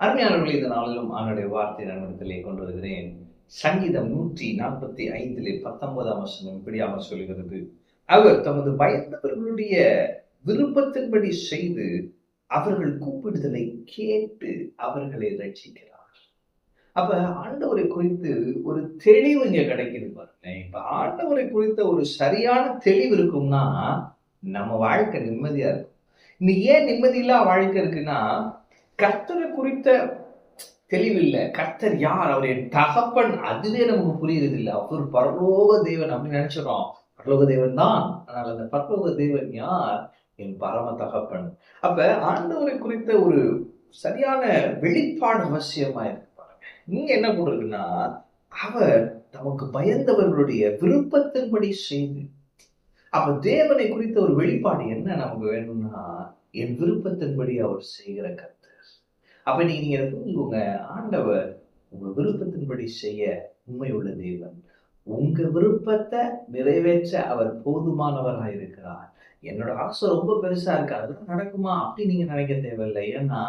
அருமையானவர்கள் இந்த நாளிலும் அவனுடைய வார்த்தை நன்மத்திலே கொண்டு வருகிறேன். சங்கீதம் நூற்றி நாற்பத்தி ஐந்திலே பத்தொன்பதாம் வசனம் இப்படியாக சொல்கிறது. அவர் தமது பயந்தவர்களுடைய விருப்பத்தின்படி செய்து அவர்கள் கூப்பிடுதலை கேட்டு அவர்களை ரட்சிக்கிறார் அப்ப ஆண்டவரை குறித்து ஒரு தெளிவு இங்க கிடைக்குது பாருங்க இப்ப ஆண்டவரை குறித்த ஒரு சரியான தெளிவு இருக்கும்னா நம்ம வாழ்க்கை நிம்மதியா இருக்கும். இன்னைக்கு ஏன் நிம்மதியில்லா வாழ்க்கை இருக்குன்னா கர்த்தரை குறித்த தெளிவில்லை. கர்த்தர் யார்? அவருடைய தகப்பன். அதுவே நமக்கு புரியுறது இல்லை அவர் பரலோக தேவன் அப்படின்னு நினைச்சிடறோம். பரலோக தேவன் தான். ஆனால் அந்த பரலோக தேவன் யார்? என் பரம தகப்பன். அப்ப ஆண்டவரை குறித்த ஒரு சரியான வெளிப்பாடு அவசியமா இருக்கு பாருங்க. நீங்க என்ன போட்டிருக்குன்னா அவர் தமக்கு பயந்தவர்களுடைய விருப்பத்தின்படி செய்து அப்ப தேவனை குறித்த ஒரு வெளிப்பாடு என்ன நமக்கு வேணும்னா என் விருப்பத்தின்படி அவர் செய்கிற கருத்து அப்ப நீங்க எனக்கு உங்க ஆண்டவர் உங்க விருப்பத்தின்படி செய்ய உண்மையுள்ள தேவன். உங்க விருப்பத்தை நிறைவேற்ற அவர் போதுமானவராக இருக்கிறார். என்னோட ஆசை ரொம்ப பெருசா இருக்கு. அதெல்லாம் நடக்குமா? அப்படி நீங்க நினைக்க தேவையில்லை. ஏன்னா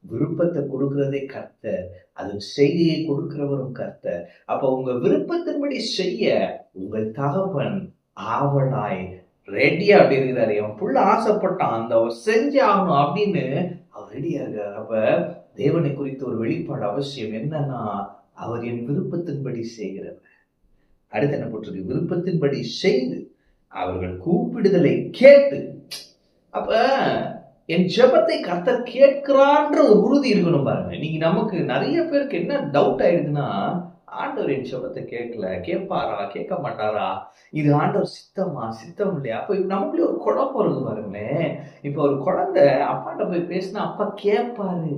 விருப்பத்தை கொடுக்கறதே கர்த்தர். அது செய்தியை கொடுக்கிறவரும் கர்த்தர். அப்ப உங்க விருப்பத்தின்படி செய்ய உங்கள் தகப்பன் ஆவலாய் ரெடியா அப்படி இருக்கிறாரு. என் புள்ள ஆசைப்பட்டான். அந்த அவர் செஞ்சு ஆகணும் அப்படின்னு ரெடியா இருக்காரு அப்ப தேவனை குறித்த ஒரு வெளிப்பாடு அவசியம் என்னன்னா அவர் என் விருப்பத்தின்படி செய்கிறவர். அடுத்து என்ன போட்டிருக்கு? விருப்பத்தின்படி செய்து அவர்கள் கூப்பிடுதலை கேட்டு அப்ப என் ஜெபத்தை கர்த்தர் கேட்கிறான்ற ஒரு உறுதி இருக்கணும் பாருங்க. இன்னைக்கு நமக்கு நிறைய பேருக்கு என்ன டவுட் ஆயிடுதுன்னா ஆண்டவர் என் கேட்கல. கேட்பாரா? கேட்க மாட்டாரா? இது ஆண்டவர் சித்தமா? சித்தம் இல்லையா? அப்ப நமக்குள்ளே ஒரு குழப்பம் இருக்கு பாருங்களேன். இப்போ ஒரு குழந்தை அப்பாட்ட போய் பேசினா அப்பா கேட்பாரு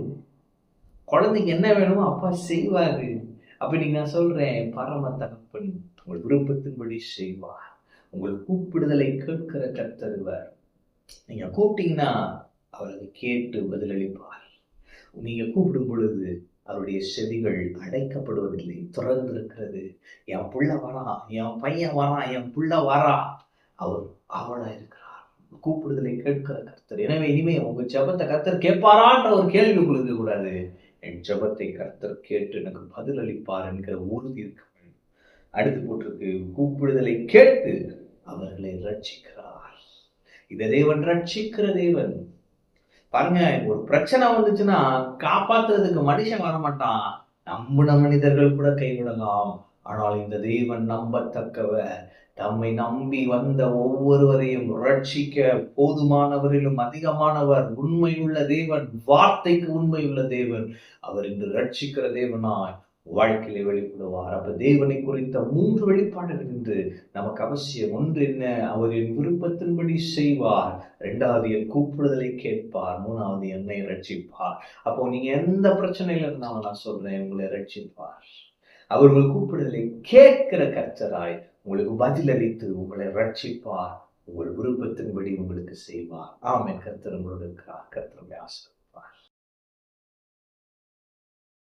குழந்தைக்கு என்ன வேணுமோ அப்பா செய்வாரு. அப்ப நீங்க நான் சொல்றேன் பரம தகப்பன் உங்கள் விருப்பத்தின்படி செய்வார். உங்கள் கூப்பிடுதலை கேட்கிற கத்தருவர் நீங்க கூப்பிட்டீங்கன்னா அவர் அதை கேட்டு பதிலளிப்பார். நீங்க கூப்பிடும் பொழுது அவருடைய செவிகள் அடைக்கப்படுவதில்லை. திறந்திருக்கிறது. என் புள்ள வரா என் பையன் வரா என் புள்ள வரா. அவர் அவளா இருக்கிறார் கூப்பிடுதலை கேட்கிற கர்த்தர் எனவே இனிமே உங்க ஜபத்தை கர்த்தர் கேட்பாரான்ற ஒரு கேள்வி உங்களுக்கு கூடாது. என் ஜபத்தை கர்த்தர் கேட்டு எனக்கு பதில் அளிப்பார் என்கிற உறுதி இருக்க வேண்டும். அடுத்து போட்டிருக்கு கூப்பிடுதலை கேட்டு அவர்களை ரட்சிக்கிறார். இந்த தேவன் ரட்சிக்கிற தேவன். பாருங்க ஒரு பிரச்சனை வந்துச்சுன்னா காப்பாத்துறதுக்கு மனுஷன் வர மாட்டான் நம்பின மனிதர்கள் கூட கைவிடலாம். ஆனால் இந்த தெய்வன் நம்பத்தக்கவர். தம்மை நம்பி வந்த ஒவ்வொருவரையும் ரட்சிக்க போதுமானவரிலும் அதிகமானவர். உண்மையுள்ள தேவன் வார்த்தைக்கு உண்மையுள்ள தேவன். அவர் இன்று ரட்சிக்கிற தேவனாய் வாழ்க்கையிலே வெளிப்படுவார். அப்ப தேவனை குறித்த மூன்று வெளிப்பாடுகள் என்று நமக்கு அவசியம். ஒன்று என்ன? அவர் என் விருப்பத்தின்படி செய்வார். ரெண்டாவது என் கூப்பிடுதலை கேட்பார். மூணாவது என்னை ரட்சிப்பார் அப்போ நீங்க எந்த பிரச்சனையில இருந்தாலும் நான் சொல்றேன் உங்களை ரட்சிப்பார் அவர்கள் கூப்பிடுதலை கேட்கிற கர்த்தராய் உங்களுக்கு பதிலளித்து உங்களை ரட்சிப்பார் உங்கள் விருப்பத்தின்படி உங்களுக்கு செய்வார். ஆமென். கர்த்தர் உங்களோடு இருக்கிறார் கர்த்தருமே ஆசிரியர்